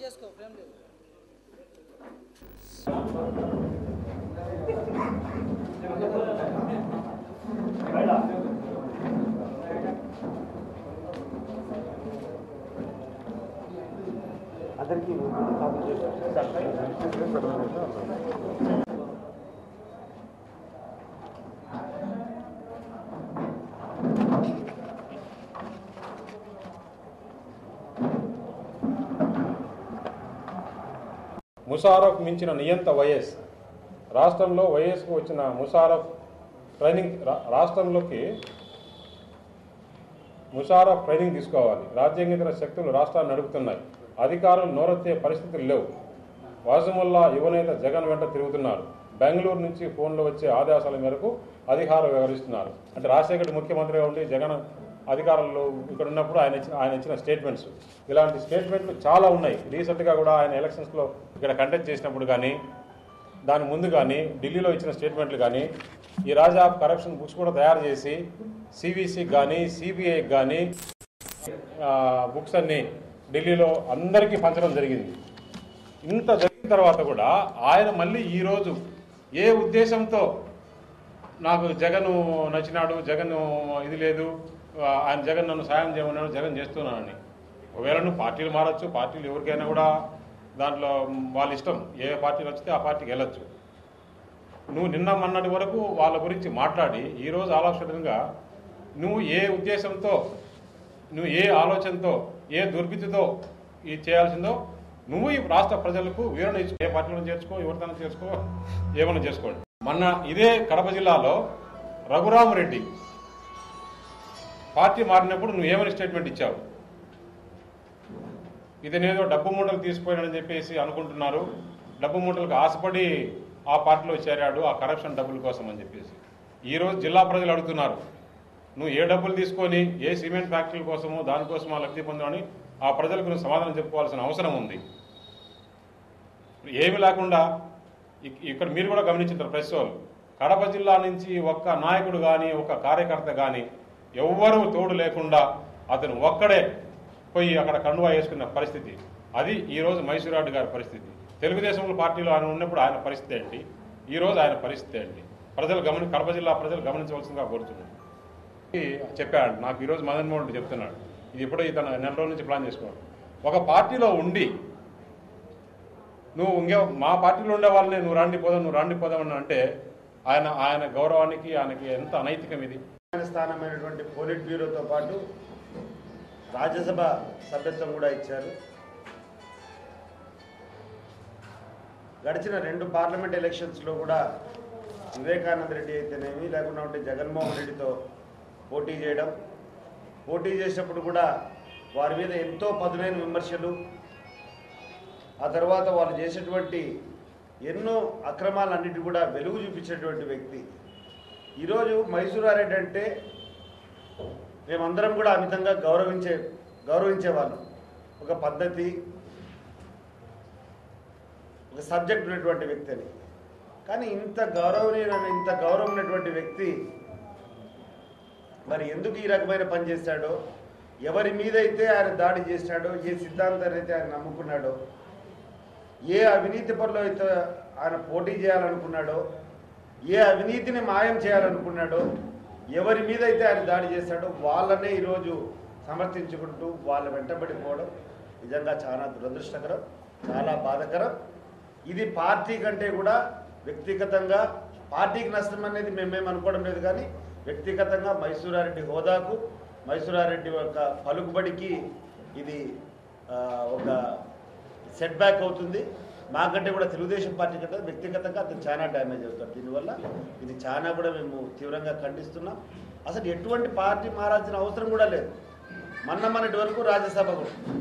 చేసుకో ఫ్రేమ్ లేదు అందరికీ ముషారఫ్ మించిన నియంత వైఎస్. రాష్ట్రంలో వైఎస్కు వచ్చిన ముషారఫ్ ట్రైనింగ్ రా- రాష్ట్రంలోకి ముషారఫ్ ట్రైనింగ్ తీసుకోవాలి. రాజ్యాంగేతర శక్తులు రాష్ట్రాన్ని నడుపుతున్నాయి. అధికారులు నోరెత్తే పరిస్థితులు లేవు. వాజముల్లా యువనేత జగన్ వెంట తిరుగుతున్నారు. బెంగళూరు నుంచి ఫోన్లో వచ్చే ఆదేశాల మేరకు అధికారులు వ్యవహరిస్తున్నారు. అంటే రాజశేఖర్ ముఖ్యమంత్రిగా ఉండి జగన్ అధికారంలో ఇక్కడ ఉన్నప్పుడు ఆయన ఇచ్చిన ఆయన ఇచ్చిన స్టేట్మెంట్స్ ఇలాంటి స్టేట్మెంట్లు చాలా ఉన్నాయి. రీసెంట్గా కూడా ఆయన ఎలక్షన్స్లో ఇక్కడ కండక్ట్ చేసినప్పుడు కానీ దాని ముందు కానీ ఢిల్లీలో ఇచ్చిన స్టేట్మెంట్లు కానీ ఈ రాజా ఆఫ్ కరప్షన్ బుక్స్ కూడా తయారు చేసి సివిసికి కానీ సిబిఐకి కానీ బుక్స్ అన్ని ఢిల్లీలో అందరికీ పంచడం జరిగింది. ఇంత జరిగిన తర్వాత కూడా ఆయన మళ్ళీ ఈరోజు ఏ ఉద్దేశంతో నాకు జగన్ నచ్చినాడు జగన్ ఇది లేదు ఆయన జగన్ నన్ను సాయం చేయమన్నాడు జగన్ చేస్తున్నానని. ఒకవేళ నువ్వు పార్టీలు మారచ్చు పార్టీలు ఎవరికైనా కూడా దాంట్లో వాళ్ళ ఇష్టం ఏ పార్టీలు వచ్చితే ఆ పార్టీకి వెళ్ళొచ్చు. నువ్వు నిన్న మొన్నటి వరకు వాళ్ళ గురించి మాట్లాడి ఈరోజు ఆలోచనగా నువ్వు ఏ ఉద్దేశంతో నువ్వు ఏ ఆలోచనతో ఏ దుర్బితితో ఇది చేయాల్సిందో నువ్వు ఈ రాష్ట్ర ప్రజలకు వివరణ ఇచ్చు ఏ పార్టీలో చేర్చుకో ఎవరితనం చేసుకో ఏమైనా చేసుకోండి. మొన్న ఇదే కడప జిల్లాలో రఘురామరెడ్డి పార్టీ మారినప్పుడు నువ్వు ఏమని స్టేట్మెంట్ ఇచ్చావు? ఇతనేదో డబ్బు మూటలు తీసిపోయాడని చెప్పేసి అనుకుంటున్నారు. డబ్బు మూటలకు ఆశపడి ఆ పార్టీలో చేరాడు ఆ కరప్షన్ డబ్బుల కోసం అని చెప్పేసి. ఈరోజు జిల్లా ప్రజలు అడుగుతున్నారు నువ్వు ఏ డబ్బులు తీసుకొని ఏ సిమెంట్ ఫ్యాక్టరీల కోసమో దానికోసమో లబ్ధి పొందామని ఆ ప్రజలకు నువ్వు సమాధానం చెప్పుకోవాల్సిన అవసరం ఉంది. ఏమి లేకుండా ఇక్- ఇక్కడ మీరు కూడా గమనించారు ప్రెస్ వాళ్ళు కడప జిల్లా నుంచి ఒక్క నాయకుడు కానీ ఒక కార్యకర్త కానీ ఎవ్వరూ తోడు లేకుండా అతను ఒక్కడే పోయి అక్కడ కండువా వేసుకున్న పరిస్థితి. అది ఈరోజు మైసూరాడు గారి పరిస్థితి. తెలుగుదేశం పార్టీలో ఆయన ఉన్నప్పుడు ఆయన పరిస్థితి ఏంటి? ఈరోజు ఆయన పరిస్థితి ఏంటి? ప్రజలు గమని కడప జిల్లా ప్రజలు గమనించవలసిందిగా కోరుతున్నాను. చెప్పాడు నాకు ఈరోజు మదన్ మోహన్ రెడ్డి చెప్తున్నాడు. ఇది ఇప్పుడు ఇతను నెల రోజుల నుంచి ప్లాన్ చేసుకోవాలి. ఒక పార్టీలో ఉండి నువ్వు ఇంకే మా పార్టీలో ఉండే వాళ్ళని నువ్వు రాండి పోదాం నువ్వు రాండి పోదాం అని అంటే ఆయన ఆయన గౌరవానికి ఆయనకి ఎంత అనైతికం ఇది? స్థానమైనటువంటి పోలిట్ బ్యూరోతో పాటు రాజ్యసభ సభ్యత్వం కూడా ఇచ్చారు. గడిచిన రెండు పార్లమెంట్ ఎలక్షన్స్లో కూడా వివేకానంద రెడ్డి అయితేనేమి లేకుండా ఉంటే జగన్మోహన్ రెడ్డితో పోటీ చేయడం. పోటీ చేసినప్పుడు కూడా వారి మీద ఎంతో పదునైన విమర్శలు. ఆ తర్వాత వాళ్ళు చేసేటువంటి ఎన్నో అక్రమాలన్నిటి కూడా వెలుగు చూపించేటువంటి వ్యక్తి. ఈరోజు మైసూరారెడ్డి అంటే మేమందరం కూడా అమితంగా గౌరవించే గౌరవించేవాళ్ళం. ఒక పద్ధతి ఒక సబ్జెక్ట్ ఉన్నటువంటి వ్యక్తి అని. కానీ ఇంత గౌరవనీయమైన ఇంత గౌరవం ఉన్నటువంటి వ్యక్తి మరి ఎందుకు ఈ రకమైన పని చేశాడో ఎవరి మీద అయితే ఆయన దాడి చేసినాడో ఏ సిద్ధాంతాన్ని అయితే ఆయన నమ్ముకున్నాడో ఏ అవినీతి పనులు అయితే ఆయన పోటీ చేయాలనుకున్నాడో ఏ అవినీతిని మాయం చేయాలనుకున్నాడో ఎవరి మీద అయితే ఆయన దాడి చేశాడో వాళ్ళనే ఈరోజు సమర్థించుకుంటూ వాళ్ళ వెంటబడిపోవడం నిజంగా చాలా దురదృష్టకరం చాలా బాధకరం. ఇది పార్టీ కంటే కూడా వ్యక్తిగతంగా పార్టీకి నష్టం అనేది మేమేం అనుకోవడం లేదు కానీ వ్యక్తిగతంగా మైసూరారెడ్డి హోదాకు మైసూరారెడ్డి యొక్క పలుకుబడికి ఇది ఒక సెట్ బ్యాక్ అవుతుంది. మాకంటే కూడా తెలుగుదేశం పార్టీ కంటే వ్యక్తిగతంగా అతను చాలా డ్యామేజ్ అవుతాడు దీనివల్ల ఇది చాలా కూడా మేము తీవ్రంగా ఖండిస్తున్నాం. అసలు ఎటువంటి పార్టీ మారాల్సిన అవసరం కూడా లేదు. మొన్న మొన్నటి వరకు రాజ్యసభ కూడా.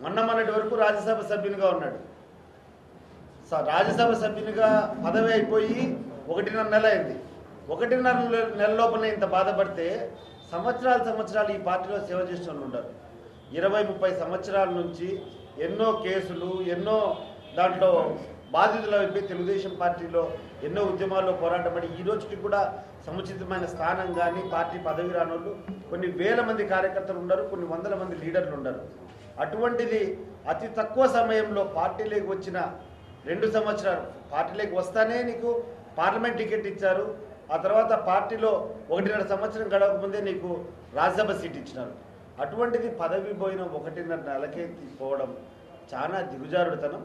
మొన్న మొన్నటి వరకు రాజ్యసభ సభ్యునిగా ఉన్నాడు. స- రాజ్యసభ సభ్యునిగా పదవి అయిపోయి ఒకటిన్నర నెల అయింది. ఒకటిన్నర నెల- నెల లోపల ఇంత బాధపడితే సంవత్సరాలు సంవత్సరాలు ఈ పార్టీలో సేవ చేసిన వాళ్ళు ఉంటారు ఇరవై ముప్పై సంవత్సరాల నుంచి ఎన్నో కేసులు ఎన్నో దాంట్లో బాధితుల వైపు తెలుగుదేశం పార్టీలో ఎన్నో ఉద్యమాల్లో పోరాటపడి ఈ రోజుకి కూడా సముచితమైన స్థానం కానీ పార్టీ పదవి రానోళ్ళు కొన్ని వేల మంది కార్యకర్తలు ఉండరు కొన్ని వందల మంది లీడర్లు ఉండరు. అటువంటిది అతి తక్కువ సమయంలో పార్టీలోకి వచ్చిన రెండు సంవత్సరాలు పార్టీలోకి వస్తానే నీకు పార్లమెంట్ టికెట్ ఇచ్చారు ఆ తర్వాత పార్టీలో ఒకటిన్నర సంవత్సరం గడవకముందే నీకు రాజ్యసభ సీట్ ఇచ్చినారు. అటువంటిది పదవి పోయిన ఒకటిన్నర నెలకే పోవడం చాలా దిగుజారుడుతనం.